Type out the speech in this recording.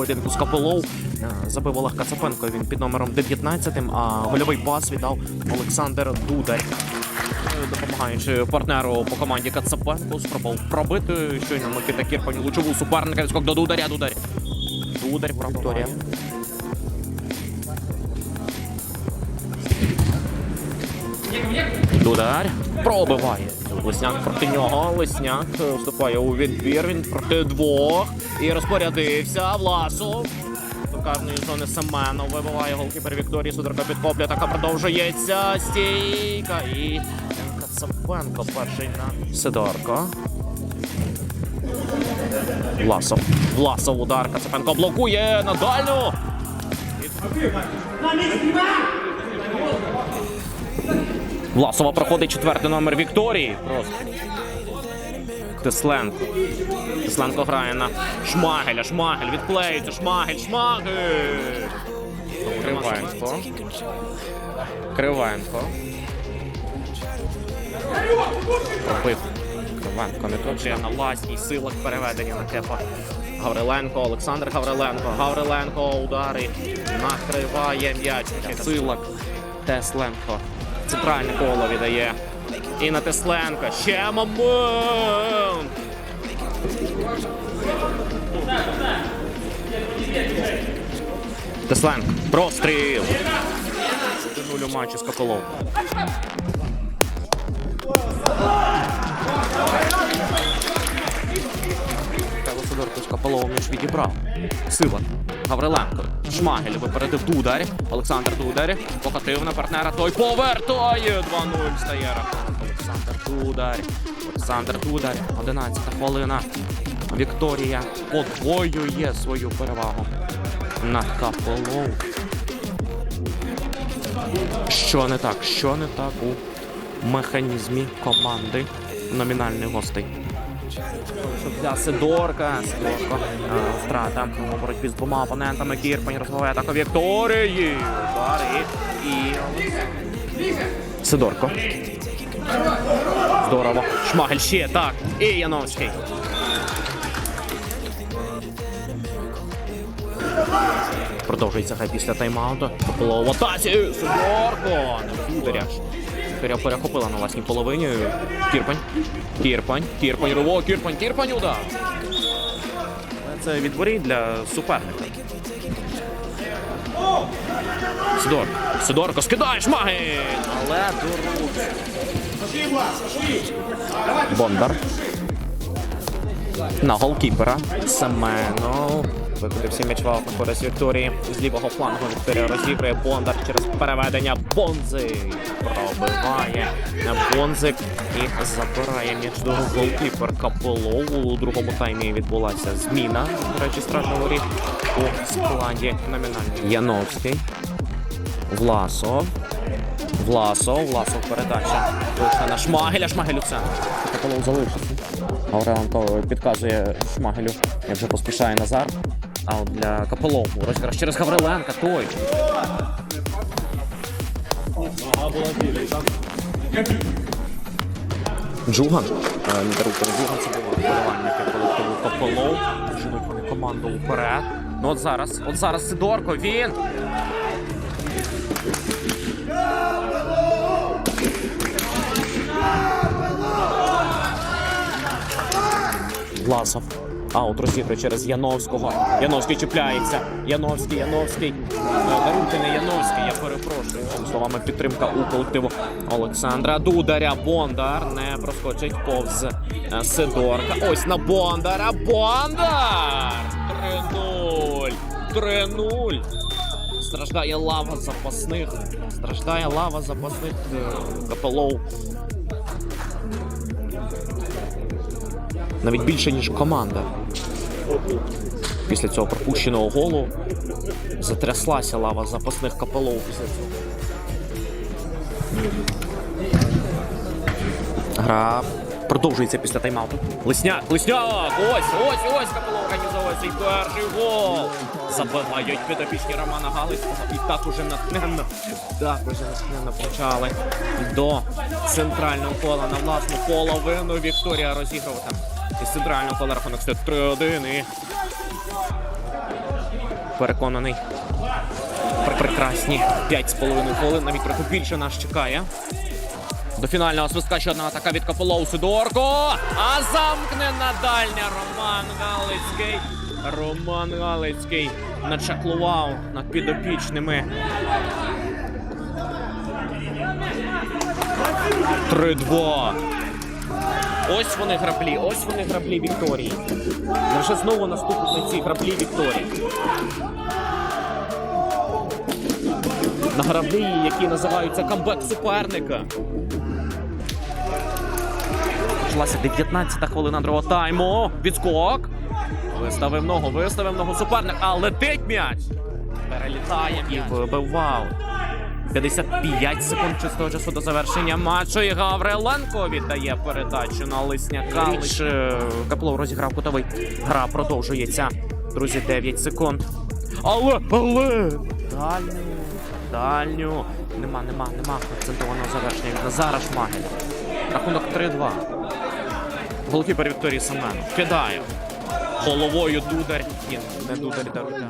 поєдинку з Капелов. Е, Забив Олег Кацапенко. Він під номером 19, а гольовий пас віддав Олександр Дударь. Е, Допомагаючи партнеру по команді Кацапенко, спробував пробити. Щойно Микита Кірпань лучову суперника. Відскок до Дударя. Дударь. Дударь пробиває. Дудар пробиває. Лисняк проти нього. Лисняк е, вступає у відбір. Він проти двох. І розпорядився. Власов. Карної зони Семенов вибиває голкіпер Вікторії. Судорка підкоплює. Така продовжується. Стійка. І Кацапенко перший на Сидорко. Власов. Власов удар. Кацапенко блокує на дальню. Власова проходить четвертий номер Вікторії. Просто. Тесленко. Тесленко грає на Шмагеля. Шмагель відклеюється. Шмагель. Шмагель. Кривенко. Кривенко. Пробив. Кривенко не точує на власній силах переведення на кепа. Гавриленко, Олександр Гавриленко. Гавриленко удари. Накриває м'яч. Силак. Тесленко. Центральне коло віддає. І на Тесленка. Ще момент. Тесленко. Простріл. 1-0 у матчі з Копилом. З відібрав. Сила. Гавриленко. Шмагель випередив Дудар. Олександр Дудар. Покатив на партнера. Той повертає. 2-0 стає рахунок. Олександр Дудар. Олександр Дудар. 11 хвилина. Вікторія подвоює свою перевагу над Капелов. Що не так? Що не так у механізмі команди номінальних гостей? Для Сидорка. Сидорко. е, Втрата у боротьбі з двома опонентами. Кірпань розмовляє атаку Вікторії. І... Сидорко. Здорово. Шмагель ще так. І Яновський. Продовжується хай після тайм-ауту. Попило в. Сидорко. Не Дударя перехопила на власній половині. Кірпань. Кірпань. Кірпань. Риво. Кірпань. Кірпань удар. Це відборі для суперника. Сидорко. Сидорко скидає шмаги. Але дуру. Бондар. На голкіпера. Семенов. Викотився м'яч в користь Вікторії. З лівого флангу Вікторія розігрує Бондар через переведення. Бонзик пробиває Бонзик і забирає м'яч до рук голкіпер Капелов. У другому таймі відбулася зміна. До речі, стражного рік у складі номінальний Яновський. Власов. Власов, Власов передача. Вийшла на Шмагеля, Шмагель у центр. Капелов залишився. Гавриленко підказує Шмагелю, як вже поспішає Назар. А от для Капелову розіграш через Гавриленка той. Джуган. Е, Не даруйте, Джуган це були вболівальники колективу Капелов. Женуть вони команду вперед. Ну от зараз, от зараз Сидорко, він. Власов. Аут розігрує через Яновського. Яновський чіпляється. Яновський, Яновський. Даруйте не Яновський, я перепрошую. Цими Словами підтримка у колективу Олександра Дударя. Бондар не проскочить повз е, Сидорка. Ось на Бондара. Бондар! 3-0. 3-0. Страждає лава запасних. Страждає лава запасних е, Капелов. Навіть більше, ніж команда. Після цього пропущеного голу затряслася лава запасних капелов після цього. Гра продовжується після тайм-ауту. Лисняк, Лисняк! Ось, ось, ось Капелов організовує свій перший гол. Забивають підопічні Романа Галицького. І так уже натхненно, так уже натхненно почали до центрального кола на власну половину. Вікторія розігруватиме. Із центрального кола рахунок стоїть 3-1 і переконаний. Пр- Прекрасні 5,5 хвилин. Навіть трохи більше нас чекає. До фінального свистка ще одна атака від Каполоу Сидорко. А замкне на дальня Роман Галицький. Роман Галицький начаклував над підопічними. 3-2. Ось вони граблі, ось вони граблі Вікторії. Невже знову наступуть на ці граблі Вікторії. На граблі, які називаються камбек суперника. Почалася 19-та хвилина другого тайму. Відскок. Виставив ногу, виставив ногу суперник, а летить м'яч. Перелітає і вибивав. 55 секунд чистого часу до завершення матчу. І Гавриленко віддає передачу на Лисняка. Річ Каплов розіграв кутовий. Гра продовжується. Друзі, 9 секунд. Але, але! Дальню, дальню. Нема, нема, нема акцентованого завершення від Назара Шмагеля. Рахунок 3-2. Голкіпер Вікторії Семенов. Кидає. Головою дудар. Ні, не дудар, даруйте.